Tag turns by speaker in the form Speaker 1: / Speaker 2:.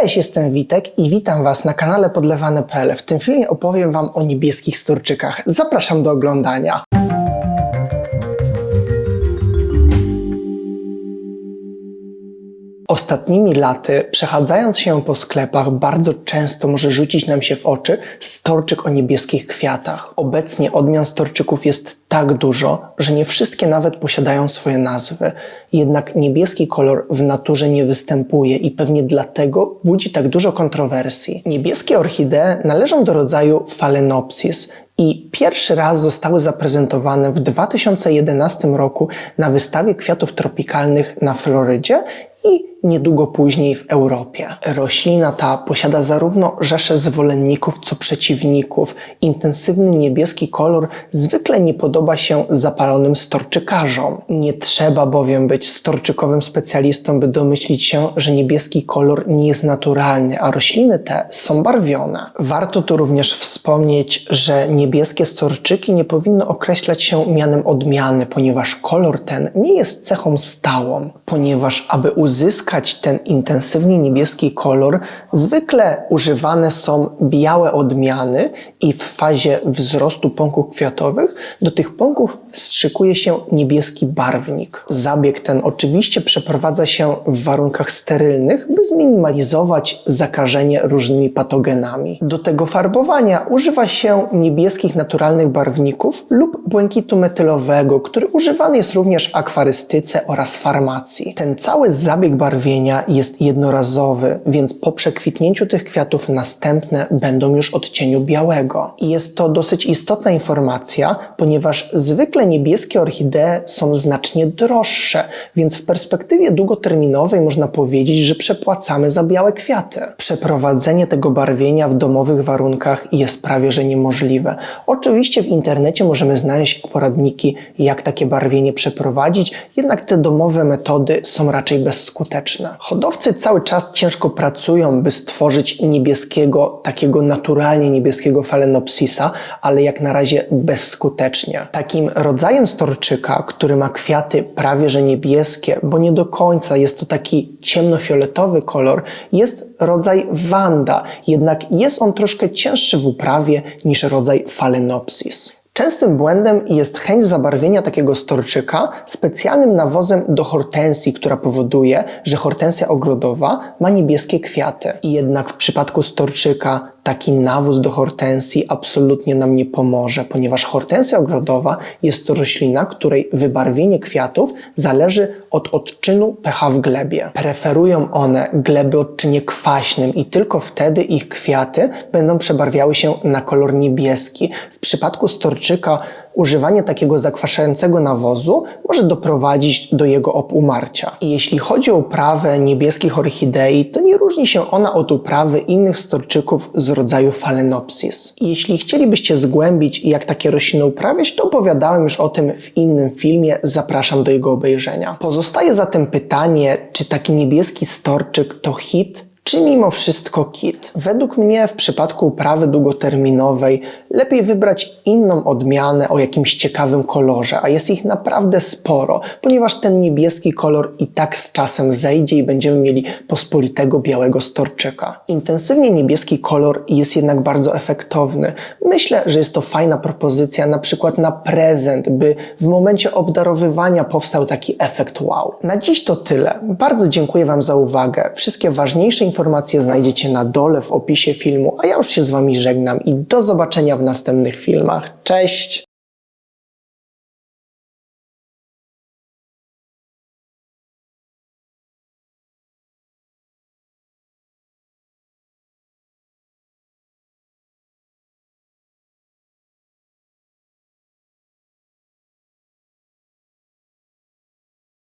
Speaker 1: Cześć, jestem Witek i witam Was na kanale podlewane.pl. W tym filmie opowiem Wam o niebieskich storczykach. Zapraszam do oglądania. Ostatnimi laty, przechadzając się po sklepach, bardzo często może rzucić nam się w oczy storczyk o niebieskich kwiatach. Obecnie odmian storczyków jest tak dużo, że nie wszystkie nawet posiadają swoje nazwy. Jednak niebieski kolor w naturze nie występuje i pewnie dlatego budzi tak dużo kontrowersji. Niebieskie orchidee należą do rodzaju Phalaenopsis i pierwszy raz zostały zaprezentowane w 2011 roku na wystawie kwiatów tropikalnych na Florydzie i niedługo później w Europie. Roślina ta posiada zarówno rzesze zwolenników, co przeciwników. Intensywny niebieski kolor zwykle nie podoba się zapalonym storczykarzom. Nie trzeba bowiem być storczykowym specjalistą, by domyślić się, że niebieski kolor nie jest naturalny, a rośliny te są barwione. Warto tu również wspomnieć, że niebieskie storczyki nie powinno określać się mianem odmiany, ponieważ kolor ten nie jest cechą stałą, ponieważ aby uzyskać ten intensywnie niebieski kolor, zwykle używane są białe odmiany i w fazie wzrostu pąków kwiatowych do tych pąków wstrzykuje się niebieski barwnik. Zabieg ten oczywiście przeprowadza się w warunkach sterylnych, by zminimalizować zakażenie różnymi patogenami. Do tego farbowania używa się niebieskich naturalnych barwników lub błękitu metylowego, który używany jest również w akwarystyce oraz farmacji. Ten cały zabieg barwienia jest jednorazowy, więc po przekwitnięciu tych kwiatów następne będą już odcieniu białego. Jest to dosyć istotna informacja, ponieważ zwykle niebieskie orchidee są znacznie droższe, więc w perspektywie długoterminowej można powiedzieć, że przepłacamy za białe kwiaty. Przeprowadzenie tego barwienia w domowych warunkach jest prawie że niemożliwe. Oczywiście w internecie możemy znaleźć poradniki, jak takie barwienie przeprowadzić, jednak te domowe metody są raczej bezskuteczne. Hodowcy cały czas ciężko pracują, by stworzyć niebieskiego, takiego naturalnie niebieskiego Phalaenopsisa, ale jak na razie bezskutecznie. Takim rodzajem storczyka, który ma kwiaty prawie że niebieskie, bo nie do końca jest to taki ciemnofioletowy kolor, jest rodzaj Wanda, jednak jest on troszkę cięższy w uprawie niż rodzaj Phalaenopsis. Częstym błędem jest chęć zabarwienia takiego storczyka specjalnym nawozem do hortensji, która powoduje, że hortensja ogrodowa ma niebieskie kwiaty. Jednak w przypadku storczyka taki nawóz do hortensji absolutnie nam nie pomoże, ponieważ hortensja ogrodowa jest to roślina, której wybarwienie kwiatów zależy od odczynu pH w glebie. Preferują one gleby odczynie kwaśnym i tylko wtedy ich kwiaty będą przebarwiały się na kolor niebieski. W przypadku storczyka używanie takiego zakwaszającego nawozu może doprowadzić do jego obumarcia. I jeśli chodzi o uprawę niebieskich orchidei, to nie różni się ona od uprawy innych storczyków z rodzaju Phalaenopsis. Jeśli chcielibyście zgłębić, jak takie rośliny uprawiać, to opowiadałem już o tym w innym filmie, zapraszam do jego obejrzenia. Pozostaje zatem pytanie, czy taki niebieski storczyk to hit, czy mimo wszystko kit? Według mnie w przypadku uprawy długoterminowej lepiej wybrać inną odmianę o jakimś ciekawym kolorze, a jest ich naprawdę sporo, ponieważ ten niebieski kolor i tak z czasem zejdzie i będziemy mieli pospolitego białego storczyka. Intensywnie niebieski kolor jest jednak bardzo efektowny. Myślę, że jest to fajna propozycja na przykład na prezent, by w momencie obdarowywania powstał taki efekt wow. Na dziś to tyle. Bardzo dziękuję Wam za uwagę. Wszystkie ważniejsze informacje znajdziecie na dole w opisie filmu, a ja już się z Wami żegnam i do zobaczenia w następnych filmach. Cześć!